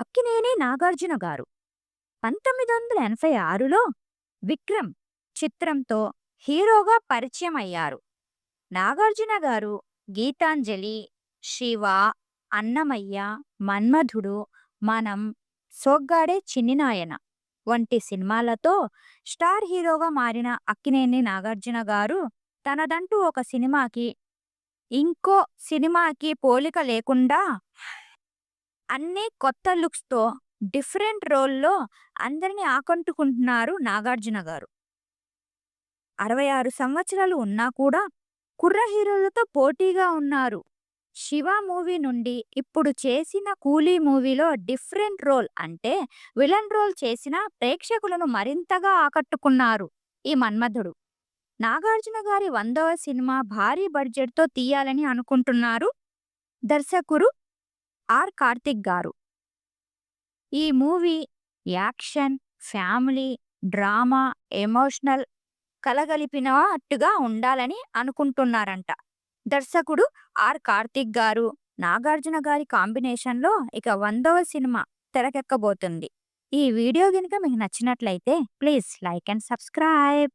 అక్కినేని నాగార్జున గారు. పంతొమ్మిది వందల ఎనభై ఆరులో విక్రమ్ చిత్రంతో హీరోగా పరిచయం అయ్యారు నాగార్జున గారు గీతాంజలి శివ అన్నమయ్య మన్మధుడు మనం సోగ్గాడే చిన్నినాయన వంటి సినిమాలతో స్టార్ హీరోగా మారిన అక్కినేని నాగార్జున గారు తనదంటూ ఒక సినిమాకి ఇంకో సినిమాకి పోలిక లేకుండా అన్ని కొత్త లుక్స్తో డిఫరెంట్ రోల్లో అందరినీ ఆకట్టుకుంటున్నారు నాగార్జున గారు. అరవై ఆరు సంవత్సరాలు ఉన్నా కూడా కుర్ర హీరోలతో పోటీగా ఉన్నారు. శివ మూవీ నుండి ఇప్పుడు చేసిన కూలీ మూవీలో డిఫరెంట్ రోల్ అంటే విలన్ రోల్ చేసిన ప్రేక్షకులను మరింతగా ఆకట్టుకున్నారు ఈ మన్మధుడు. నాగార్జున గారి వందవ సినిమా భారీ బడ్జెట్తో తీయాలని అనుకుంటున్నారు దర్శకుడు ఆర్ కార్తిక్ గారు. ఈ movie action family drama emotional కలగలిపిన అట్టుగా ఉండాలని అనుకుంటున్నారంట. దర్శకుడు ఆర్ కార్తిక్ గారు నాగార్జున గారి కాంబినేషన్లో ఇక వందవ సినిమా తెరకెక్కబోతుంది. ఈ వీడియో కనుక మీకు నచ్చినట్లయితే ప్లీజ్ లైక్ అండ్ సబ్స్క్రైబ్.